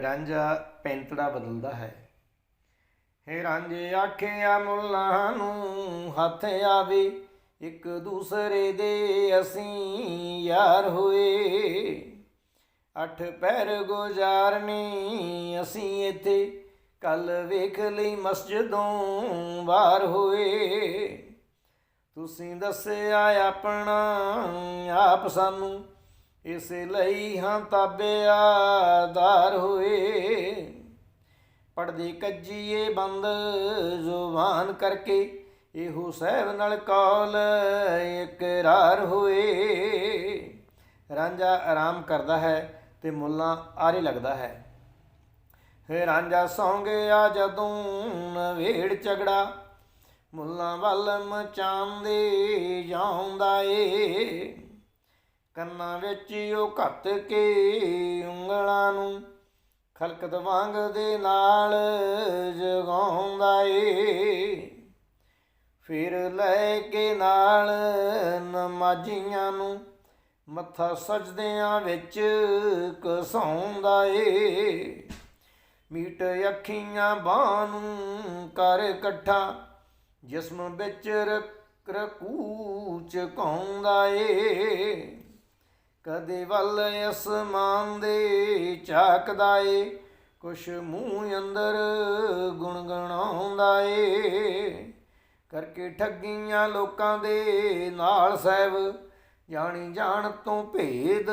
ਰਾਂਝਾ ਪੈਂਤੜਾ ਬਦਲਦਾ ਹੈ। ਹੇ ਰਾਂਝੇ ਆਖਿਆ ਮੁੱਲਾਂ ਨੂੰ ਹੱਥ ਆਵੇ, ਇੱਕ ਦੂਸਰੇ ਦੇ ਅਸੀਂ ਯਾਰ ਹੋਏ। ਅੱਠ ਪੈਰ ਗੁਜ਼ਾਰਨੀ ਅਸੀਂ ਇੱਥੇ, ਕੱਲ ਵੇਖ ਲਈ ਮਸਜਿਦੋਂ ਵਾਰ ਹੋਏ। ਤੁਸੀਂ ਦੱਸਿਆ ਆਪਣਾ ਆਪ ਸਾਨੂੰ ਇਸ ਲਈ ਹਾਂ ਤਾਬਿਆਦਾਰ ਹੋਏ। ਪੜਦੇ ਕੱਜੀਏ ਬੰਦ ਜ਼ੁਬਾਨ ਕਰਕੇ, ਇਹੋ ਸਹਿਬ ਨਾਲ ਕੌਲ ਇਕਰਾਰ ਹੋਏ। ਰਾਂਝਾ ਆਰਾਮ ਕਰਦਾ ਹੈ ਤੇ ਮੁੱਲਾ ਆਰੇ ਲੱਗਦਾ ਹੈ। ਹੇ ਰਾਂਝਾ ਸੌਂ ਗਿਆ ਜਦੋਂ ਵੇੜ ਝਗੜਾ, ਮੁੱਲਾਂ ਵੱਲ ਮਚਾਉਂਦੇ ਜਾਉਂਦਾ ਏ। ਕੰਨਾਂ ਵਿੱਚ ਉਹ ਘੱਤ ਕੇ ਉਂਗਲਾਂ ਨੂੰ ਖਲਕਤ ਵਾਂਗ ਦੇ ਨਾਲ ਜਗਾਉਂਦਾ ਏ। ਫਿਰ ਲੈ ਕੇ ਨਾਲ ਨਮਾਜ਼ੀਆਂ ਨੂੰ ਮੱਥਾ ਸਜਦਿਆਂ ਵਿੱਚ ਕਸਾਉਂਦਾ ਏ। ਮੀਟ ਅੱਖੀਆਂ ਬਾਹ ਨੂੰ ਕਰ ਇਕੱਠਾ ਜਿਸਮ ਵਿੱਚ ਰਕ ਰਕੂਚ ਕੌਂਦਾ ਏ। ਕਦੇ ਵੱਲ ਅਸਮਾਨ ਦੇ ਝਾਕਦਾ ਏ ਕੁਛ ਮੂੰਹ ਅੰਦਰ ਗੁਣਗਣਾਉਂਦਾ ਏ ਕਰਕੇ ਠੱਗੀਆਂ ਲੋਕਾਂ ਦੇ ਨਾਲ ਸਹਿਬ, ਜਾਣੀ ਜਾਣ ਤੋਂ ਭੇਦ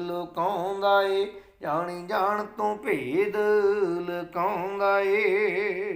ਲੁਕਾਉਂਦਾ ਏ ਜਾਣੀ ਜਾਣ ਤੋਂ ਭੇਦ ਲੁਕਾਉਂਦਾ ਏ